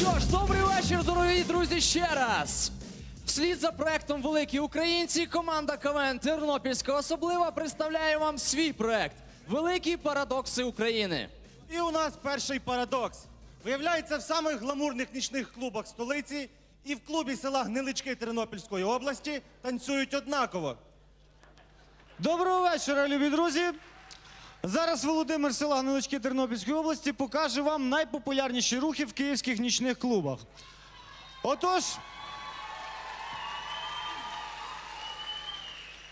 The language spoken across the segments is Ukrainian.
що ж, добрий вечір, дорогі друзі, ще раз. Вслід за проектом Великі Українці команда КВН Тернопільська особлива представляє вам свій проект Великі парадокси України. І у нас перший парадокс. Виявляється, в самих гламурних нічних клубах столиці і в клубі села Гнилички Тернопільської області танцюють однаково. Доброго вечора, любі друзі. Зараз Володимир з села Гнилички Тернопільської області покаже вам найпопулярніші рухи в київських нічних клубах. Отож.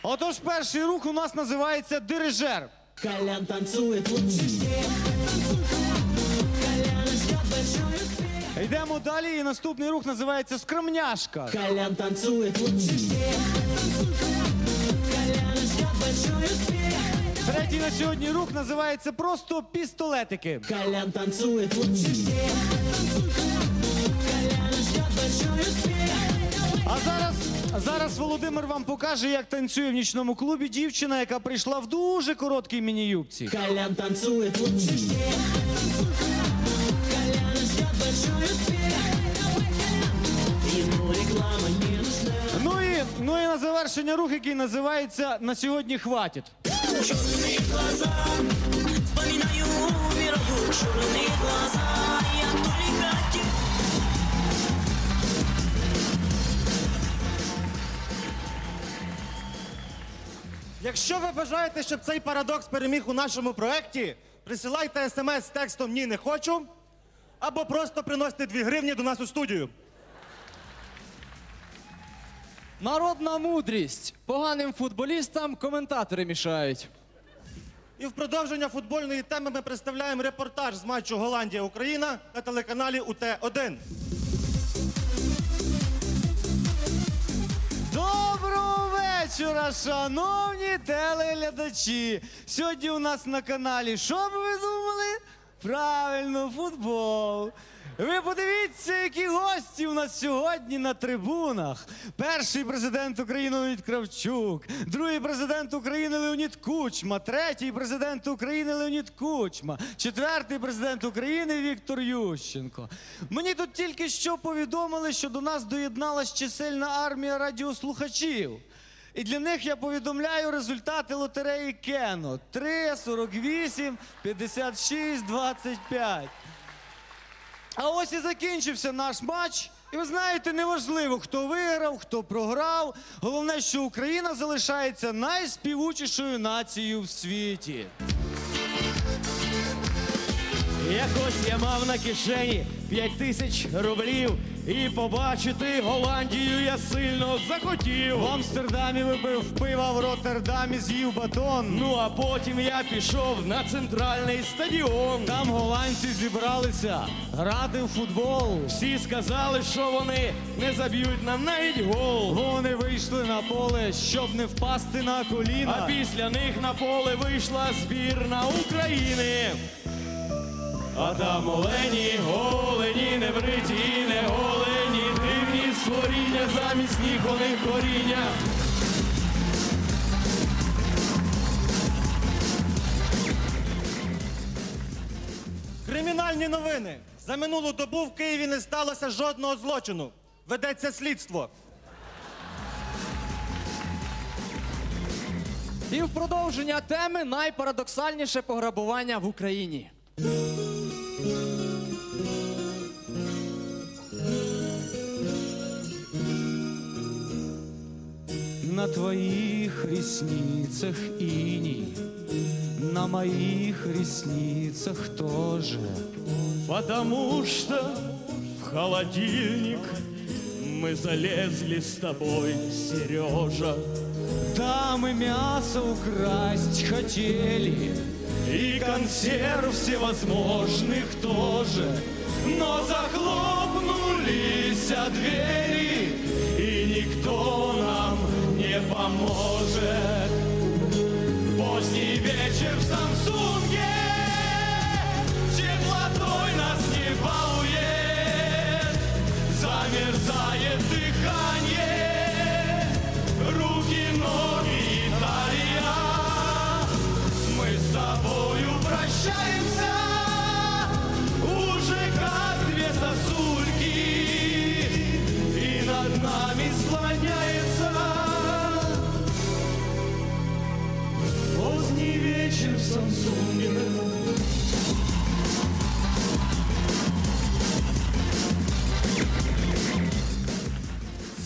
Отож, перший рух у нас називається дирижер. Колян танцует лучше большой успех. Йдемо далі, і наступний рух називається скромняшка. Колян танцует лучше всех. Коляночка большой успех. Третій на сьогодні рух називається просто пістолетики. Колян танцует лучше большой успех. А зараз, зараз Володимир вам покаже, як танцює в нічному клубі дівчина, яка прийшла в дуже короткій міні-юбці. Колян танцует лучше всех. Коляночка большой успех. Ему реклама не нужна. Ну і, ну і на завершення рух, який називається На сьогодні хватить. Черные глаза, вспоминаю, умираю, черные глаза, Якщо ви бажаєте, щоб цей парадокс переміг у нашому проекті, присилайте смс з текстом Ні, не хочу або просто приносите 2 гривні до нас у студію. Народна мудрість. Поганим футболістам коментатори мішають. І в продовження футбольної теми ми представляємо репортаж з матчу Голландія-Україна на телеканалі УТ-1. Доброго вечора, шановні телеглядачі! Сьогодні у нас на каналі, що б ви думали? Правильно, футбол. Ви подивіться, які гості у нас сьогодні на трибунах. Перший президент України Леонід Кравчук, другий президент України Леонід Кучма, третій президент України Леонід Кучма, четвертий президент України Віктор Ющенко. Мені тут тільки що повідомили, що до нас доєдналась чисельна армія радіослухачів. І для них я повідомляю результати лотереї Кено 3, 48, 56, 25. А ось і закінчився наш матч. І ви знаєте, неважливо, хто виграв, хто програв. Головне, що Україна залишається найспівучішою нацією в світі. Якось я мав на кишені п'ять тисяч рублів, і побачити Голландію я сильно захотів. В Амстердамі випив пива, в Роттердамі з'їв батон. Ну а потім я пішов на центральний стадіон. Там голландці зібралися грати в футбол. Всі сказали, що вони не заб'ють нам навіть гол. Вони вийшли на поле, щоб не впасти на коліна. А після них на поле вийшла збірна України. А там олені, голені, не бриті, не голені, дивні створіння, замість ніг них коріння. Кримінальні новини. За минулу добу в Києві не сталося жодного злочину. Ведеться слідство. І в продовження теми найпарадоксальніше пограбування в Україні. На твоих ресницах иней, на моих ресницах тоже. Потому что в холодильник мы залезли с тобой, Сережа. Там и мясо украсть хотели, И консерв всевозможных тоже. Но захлопнулись двери, и никто поможет. Поздний вечер в Самсунге. Теплотой нас не балует. Замерзает дыхание. Руки, ноги, Италия Мы с тобою прощаемся. Уже как две сосульки. И над нами слоняются вечер в Самсунге.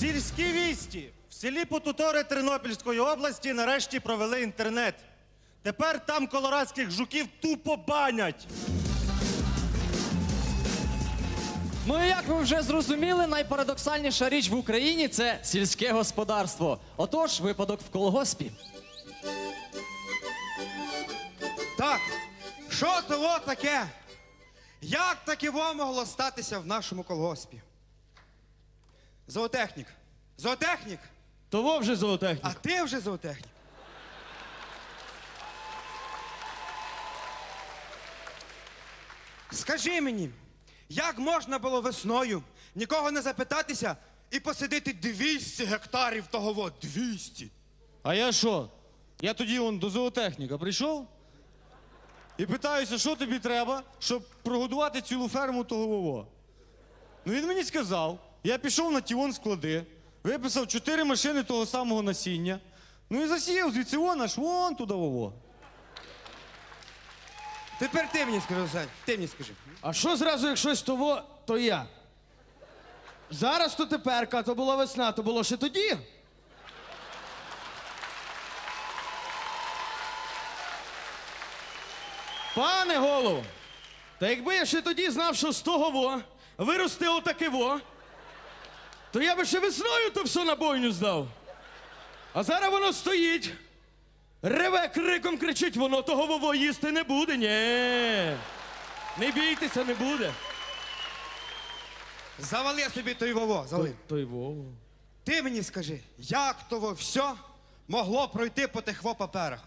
Сільські вісті в селі Потутори Тернопільської області нарешті провели інтернет. Тепер там колорадських жуків тупо банять. Ну і як ви вже зрозуміли, найпарадоксальніша річ в Україні це сільське господарство. Отож, випадок в колгоспі. Що того таке? Як таке могло статися в нашому колгоспі? Зоотехнік. Зоотехнік. Того вже зоотехнік. А ти вже зоотехнік. Скажи мені, як можна було весною нікого не запитатися і посадити 200 гектарів того во? 200. А я що? Я тоді он до зоотехніка прийшов і питаюся, що тобі треба, щоб прогодувати цілу ферму того вово. Ну він мені сказав, я пішов на тіон склади, виписав чотири машини того самого насіння, ну і засіяв звідси вон аж вон туди вово. Тепер ти мені скажи, Сань, ти мені скажи. А що зразу, як щось того, то я? Зараз то теперка, то була весна, то було ще тоді. Пане голово, та якби я ще тоді знав, що з того во виросте отаке во, то я би ще весною то все на бойню здав. А зараз воно стоїть, реве криком кричить, воно того вово їсти не буде. Ні. Не бійтеся, не буде. Завали собі той вово, завали. Той во. Ти мені скажи, як того все могло пройти по тих во паперах?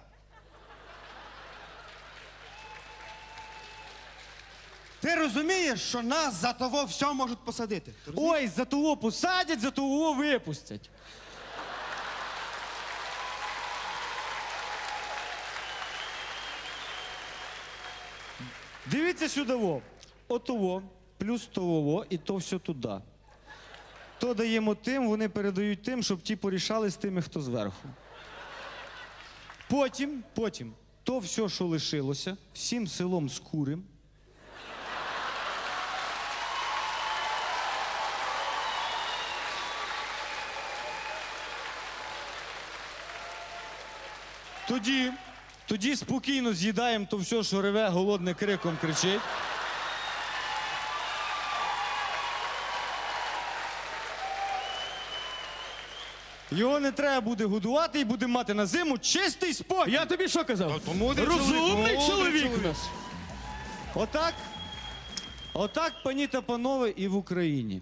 Ти розумієш, що нас за того все можуть посадити? Ти? Ой, за того посадять, за того випустять. Дивіться сюди во. Отово, плюс того і то все туди. То даємо тим, вони передають тим, щоб ті порішали з тими, хто зверху. Потім, потім, то все, що лишилося, всім селом скурим. Тоді, тоді спокійно з'їдаємо то все, що реве, голодне криком кричить. Його не треба буде годувати і буде мати на зиму чистий спокій. Я тобі що казав? мудрий Розумний чоловік, чоловік у чоловік. нас. Отак, отак, пані та панове, і в Україні.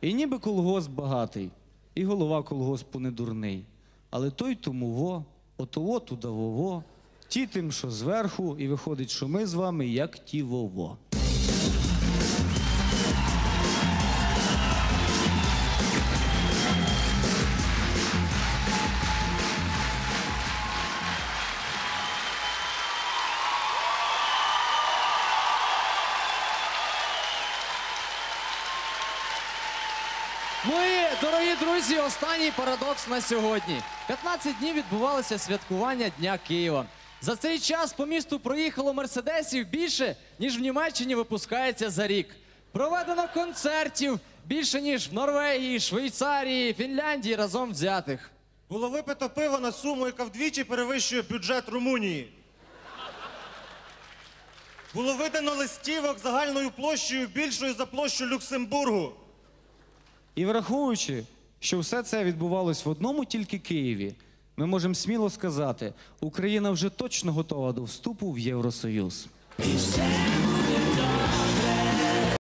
І ніби колгосп багатий, і голова колгоспу не дурний. Але той тому во, отово туди вово, ті тим, що зверху, і виходить, що ми з вами як ті вово. Дорогі друзі, останній парадокс на сьогодні. 15 днів відбувалося святкування Дня Києва. За цей час по місту проїхало мерседесів більше, ніж в Німеччині випускається за рік. Проведено концертів більше, ніж в Норвегії, Швейцарії, Фінляндії разом взятих. Було випито пиво на суму, яка вдвічі перевищує бюджет Румунії. Було видано листівок загальною площею більшою за площу Люксембургу. І враховуючи, що все це відбувалось в одному тільки Києві, ми можемо сміло сказати, Україна вже точно готова до вступу в Євросоюз.